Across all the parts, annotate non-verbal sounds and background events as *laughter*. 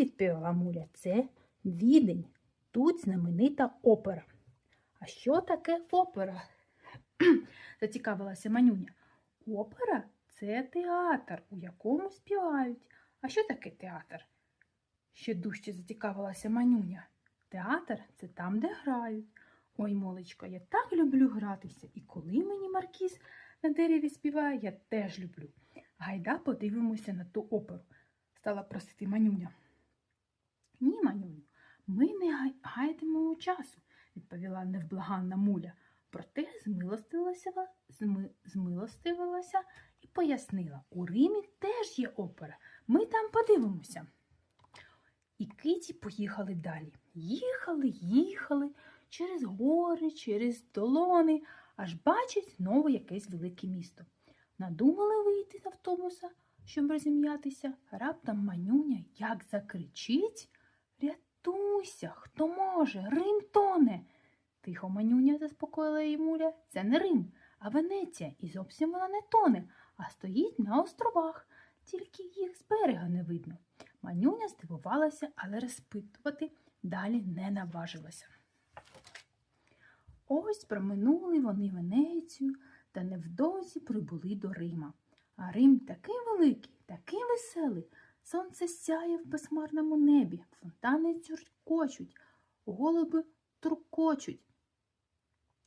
відповіла Муля, це відень. Тут знаменита опера. А що таке опера? *clears throat* зацікавилася Манюня. Опера це театр, у якому співають. А що таке театр? Ще дужче зацікавилася Манюня. Театр це там, де грають. Ой, молечко, я так люблю гратися, і коли мені Маркіз на дереві співає, я теж люблю. Гайда подивимося на ту оперу, стала просити Манюня. Ні, Манюню, ми не гай- гайтимемо часу, відповіла невблаганна муля. Проте змилостилася, зми, змилостивилася і пояснила, у Римі теж є опера. Ми там подивимося. І Киті поїхали далі. Їхали, їхали через гори, через долони, аж бачать знову якесь велике місто. Надумали вийти з автобуса, щоб розім'ятися. Раптом манюня як закричить Рятуйся, хто може, Рим тоне. Тихо манюня заспокоїла її муля. Це не Рим, а Венеція, і зовсім вона не тоне, а стоїть на островах, тільки їх з берега не видно. Манюня здивувалася, але розпитувати далі не наважилася. Ось проминули вони Венецію та невдовзі прибули до Рима. А Рим такий великий, такий веселий. Сонце сяє в безхмарному небі, фонтани цюркочуть, голуби туркочуть.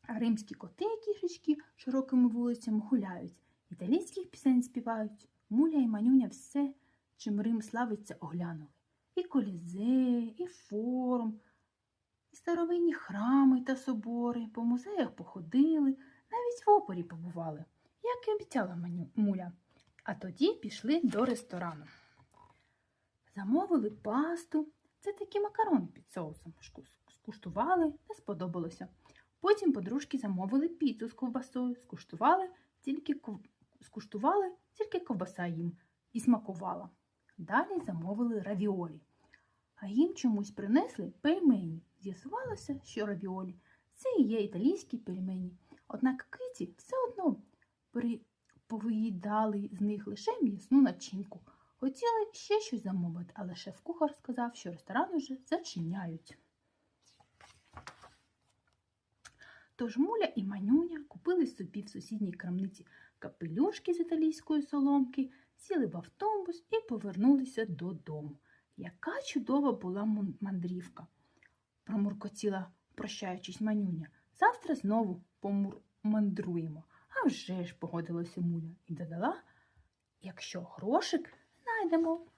А римські коти і кішечки широкими вулицями гуляють, італійських пісень співають. Муля і манюня все, чим Рим славиться, оглянули. І колізе, і форум, і старовинні храми та собори, по музеях походили, навіть в опері побували, як і обіцяла муля. А тоді пішли до ресторану. Замовили пасту, це такі макарони під соусом. Скуштували, не сподобалося. Потім подружки замовили піцу з ковбасою, скуштували, тільки скуштували, тільки ковбаса їм і смакувала. Далі замовили равіолі. А їм чомусь принесли пельмені. З'ясувалося, що равіолі це і є італійські пельмені. Однак киті все одно повиїдали з них лише м'ясну начинку. Хотіли ще щось замовити, але шеф-кухар сказав, що ресторан уже зачиняють. Тож Муля і Манюня купили собі в сусідній крамниці капелюшки з італійської соломки, сіли в автобус і повернулися додому. Яка чудова була мандрівка, промуркотіла, прощаючись Манюня. Завтра знову помандруємо. А вже ж погодилася Муля і додала, якщо грошик 看天